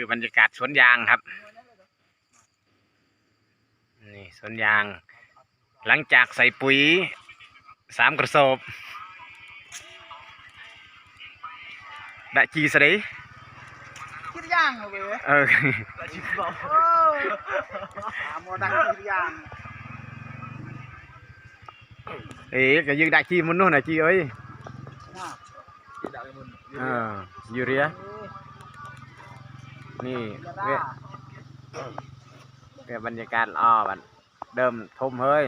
คือบรรยากาศสวนยางครับ นี่สวนยาง หลังจากใส่ปุ๋ยสามกระสอบได้จีสดีคิดย่างเอาเว้ยเออโอ้หาโมดังคิดย่างเอ๊ะก็ยังได้จีมันนู่นน่ะจีเอ้ยน่ะเออยูเรีย นี่จะเว้ได้ยเว้ยบรรยากาศอ้อบันเดิมทมเฮ้ย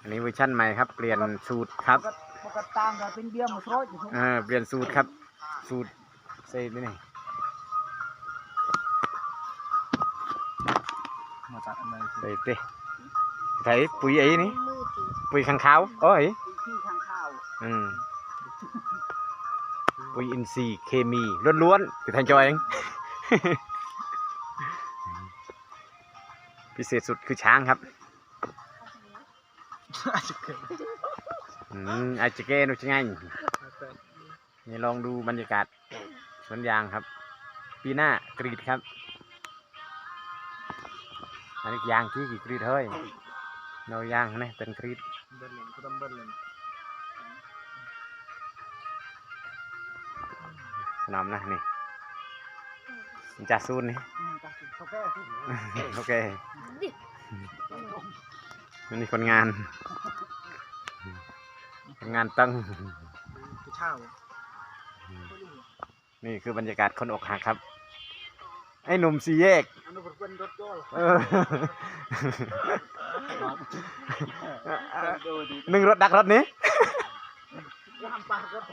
อันนี้เวอร์ชั่นใหม่ครับ เปลี่ยนสูตรครับ ปกติต่างกันเป็นเบี้ยมาโซดอยู่เออเปลี่ยนสูตรครับ สูตรเซนี่นี่มาตัดอะไรใส่เต้ใส่ปุ๋ยไอ้นี่ปุ๋ยข้างขาวโอ้ย ที่ทางข้าว อืม ปุ๋ยอินทรีย์เคมีล้วนๆคือทางจอยเองพิเศษสุดคือช้างครับอืมอาจจะเกนุชไงนี่ลองดูบรรยากาศสวนยางครับ ปีหน้ากรีดครับอันนี้ยางที่กี่กรีดเฮ้ยโนยางนะเป็นกรีดเบิ้ล นอมนะนี่จะซูนนี่ตัดสินเขาแก้ที่โอเคนี่คนงาน คนงานตั้งคือเช่านี่คือบรรยากาศคนอกหักครับ ไอ้หนุ่มสีแยกอันนู้นเป็นรถโยลเออดูดิหนึ่งรถดักรถนี้ ว่าทำปากรถ